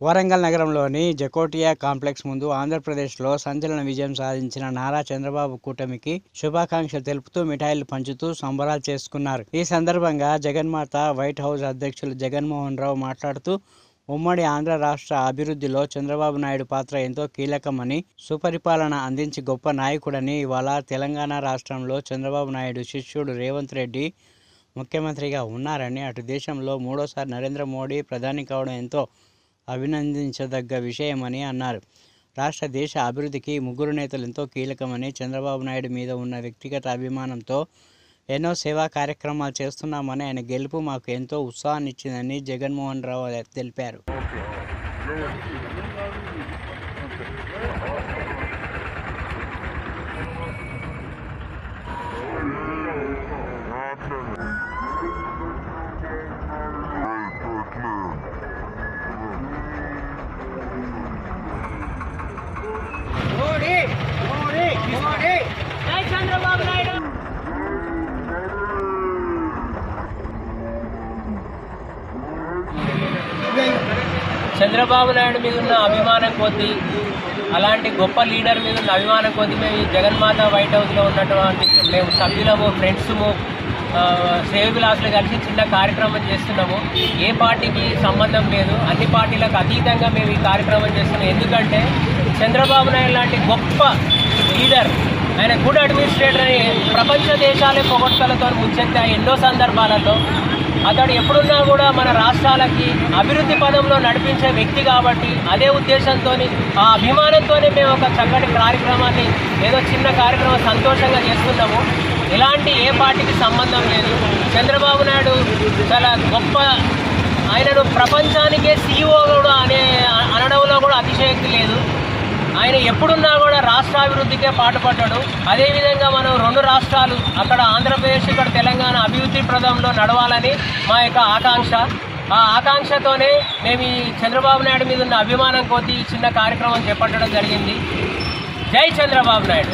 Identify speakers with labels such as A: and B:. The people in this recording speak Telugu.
A: వరంగల్ నగరంలోని జకోటియా కాంప్లెక్స్ ముందు ఆంధ్రప్రదేశ్లో సంచలన విజయం సాధించిన నారా చంద్రబాబు కూటమికి శుభాకాంక్షలు తెలుపుతూ మిఠాయిలు పంచుతూ సంబరాలు చేసుకున్నారు. ఈ సందర్భంగా జగన్మాత వైట్ హౌస్ అధ్యక్షులు జగన్మోహన్ రావు మాట్లాడుతూ ఉమ్మడి ఆంధ్ర రాష్ట్ర అభివృద్ధిలో చంద్రబాబు నాయుడు పాత్ర ఎంతో కీలకమని సుపరిపాలన అందించి గొప్ప నాయకుడని ఇవాళ తెలంగాణ రాష్ట్రంలో చంద్రబాబు నాయుడు శిష్యుడు రేవంత్ రెడ్డి ముఖ్యమంత్రిగా ఉన్నారని అటు దేశంలో మూడోసారి నరేంద్ర మోడీ ప్రధాని కావడం ఎంతో అభినందించదగ్గ విషయమని అన్నారు. రాష్ట్ర దేశ అభివృద్ధికి ముగ్గురు నేతలు ఎంతో కీలకమని చంద్రబాబు నాయుడు మీద ఉన్న వ్యక్తిగత అభిమానంతో ఎన్నో సేవా కార్యక్రమాలు చేస్తున్నామని ఆయన గెలుపు మాకు ఎంతో ఉత్సాహాన్ని ఇచ్చిందని జగన్మోహన్ రావు తెలిపారు.
B: చంద్రబాబు నాయుడు మీద ఉన్న అభిమానం కొద్దీ అలాంటి గొప్ప లీడర్ మీద ఉన్న అభిమానం కొద్దీ మేము ఈ జగన్మాత వైట్ హౌస్లో ఉన్నటువంటి మేము సభ్యులము ఫ్రెండ్స్ము సేవకులాసులు కలిసి చిన్న కార్యక్రమం చేస్తున్నాము. ఏ పార్టీకి సంబంధం లేదు. అన్ని పార్టీలకు అతీతంగా మేము ఈ కార్యక్రమం చేస్తున్నాం. ఎందుకంటే చంద్రబాబు నాయుడు లాంటి గొప్ప లీడర్ ఆయన గుడ్ అడ్మినిస్ట్రేటర్ అని ప్రపంచ దేశాలే పొగడ్తలతో ముచ్చెత్తా ఎన్నో సందర్భాలలో అతడు ఎప్పుడున్నా కూడా మన రాష్ట్రాలకి అభివృద్ధి పదంలో నడిపించే వ్యక్తి కాబట్టి అదే ఉద్దేశంతో ఆ అభిమానంతోనే మేము ఒక చక్కటి కార్యక్రమాన్ని ఏదో చిన్న కార్యక్రమం సంతోషంగా చేస్తున్నాము. ఇలాంటి ఏ పార్టీకి సంబంధం లేదు. చంద్రబాబు నాయుడు చాలా గొప్ప ఆయనను ప్రపంచానికే సీఈఓ కూడా అనే అనడంలో కూడా అతిశయక్తి ఆయన ఎప్పుడున్నా కూడా రాష్ట్రాభివృద్ధికే పాటుపడ్డాడు. అదేవిధంగా మనం రెండు రాష్ట్రాలు అక్కడ ఆంధ్రప్రదేశ్ ఇక్కడ తెలంగాణ అభివృద్ధి ప్రదంలో నడవాలని మా యొక్క ఆకాంక్ష. ఆ ఆకాంక్షతోనే మేము ఈ చంద్రబాబు నాయుడు మీద ఉన్న అభిమానం కొద్దీ ఈ చిన్న కార్యక్రమం చేపట్టడం జరిగింది. జై చంద్రబాబు నాయుడు.